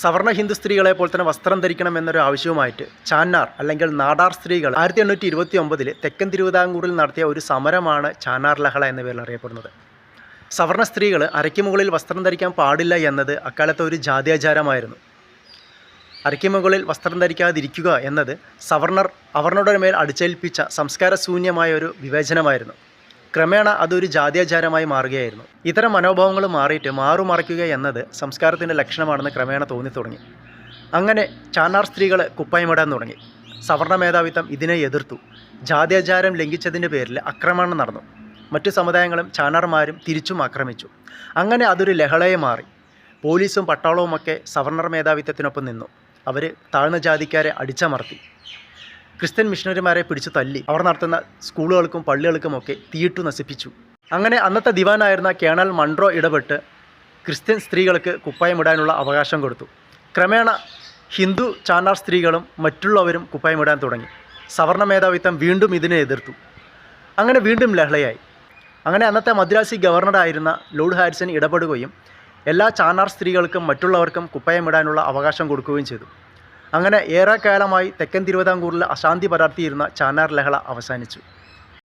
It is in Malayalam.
സവർണ ഹിന്ദു സ്ത്രീകളെ പോലെ തന്നെ വസ്ത്രം ധരിക്കണം എന്നൊരു ആവശ്യവുമായിട്ട് ചാന്നാർ അല്ലെങ്കിൽ നാടാർ സ്ത്രീകൾ ആയിരത്തി എണ്ണൂറ്റി ഇരുപത്തി ഒമ്പതിൽ തെക്കൻ തിരുവിതാംകൂറിൽ നടത്തിയ ഒരു സമരമാണ് ചാന്നാർ ലഹള എന്ന പേരിൽ അറിയപ്പെടുന്നത്. സവർണ സ്ത്രീകൾ അരയ്ക്ക് മുകളിൽ വസ്ത്രം ധരിക്കാൻ പാടില്ല എന്നത് അക്കാലത്തെ ഒരു ജാതിയാചാരമായിരുന്നു. അരയ്ക്ക് മുകളിൽ വസ്ത്രം ധരിക്കാതിരിക്കുക എന്നത് സവർണർ അവർണരുടെ മേൽ അടിച്ചേൽപ്പിച്ച സംസ്കാരശൂന്യമായ ഒരു വിവേചനമായിരുന്നു. ക്രമേണ അതൊരു ജാത്യാചാരമായി മാറുകയായിരുന്നു. ഇത്തരം മനോഭാവങ്ങൾ മാറിയിട്ട് മാറുമറയ്ക്കുക എന്നത് സംസ്കാരത്തിന്റെ ലക്ഷണമാണെന്ന് ക്രമേണ തോന്നി തുടങ്ങി. അങ്ങനെ ചാനാർ സ്ത്രീകൾ കുപ്പായമിടാൻ തുടങ്ങി. സവർണ മേധാവിത്വം ഇതിനെ എതിർത്തു. ജാത്യാചാരം ലംഘിച്ചതിന്റെ പേരിൽ ആക്രമണം നടന്നു. മറ്റു സമുദായങ്ങളും ചാനാർമാരും തിരിച്ചും ആക്രമിച്ചു. അങ്ങനെ അതൊരു ലഹളയെ മാറി. പോലീസും പട്ടാളവുമൊക്കെ സവർണർ മേധാവിത്വത്തിനൊപ്പം നിന്നു. അവർ താഴ്ന്ന ജാതിക്കാരെ അടിച്ചമർത്തി. ക്രിസ്ത്യൻ മിഷണറിമാരെ പിടിച്ചു തല്ലി അവർ നടത്തുന്ന സ്കൂളുകൾക്കും പള്ളികൾക്കും ഒക്കെ തീയിട്ടു നശിപ്പിച്ചു. അങ്ങനെ അന്നത്തെ ദിവാനായിരുന്ന കേണൽ മൺട്രോ ഇടപെട്ട് ക്രിസ്ത്യൻ സ്ത്രീകൾക്ക് കുപ്പായമിടാനുള്ള അവകാശം കൊടുത്തു. ക്രമേണ ഹിന്ദു ചാനാർ സ്ത്രീകളും മറ്റുള്ളവരും കുപ്പായമിടാൻ തുടങ്ങി. സവർണ മേധാവിത്വം വീണ്ടും ഇതിനെ എതിർത്തു. അങ്ങനെ വീണ്ടും ലഹളയായി. അങ്ങനെ അന്നത്തെ മദ്രാസി ഗവർണറായിരുന്ന ലോർഡ് ഹാരിസൺ ഇടപെടുകയും എല്ലാ ചാനാർ സ്ത്രീകൾക്കും മറ്റുള്ളവർക്കും കുപ്പായമിടാനുള്ള അവകാശം കൊടുക്കുകയും ചെയ്തു. അങ്ങനെ ഏറെക്കാലമായി തെക്കൻ തിരുവിതാംകൂറിൽ അശാന്തി പടർത്തിയിരുന്ന ചാനാർ ലഹള അവസാനിച്ചു.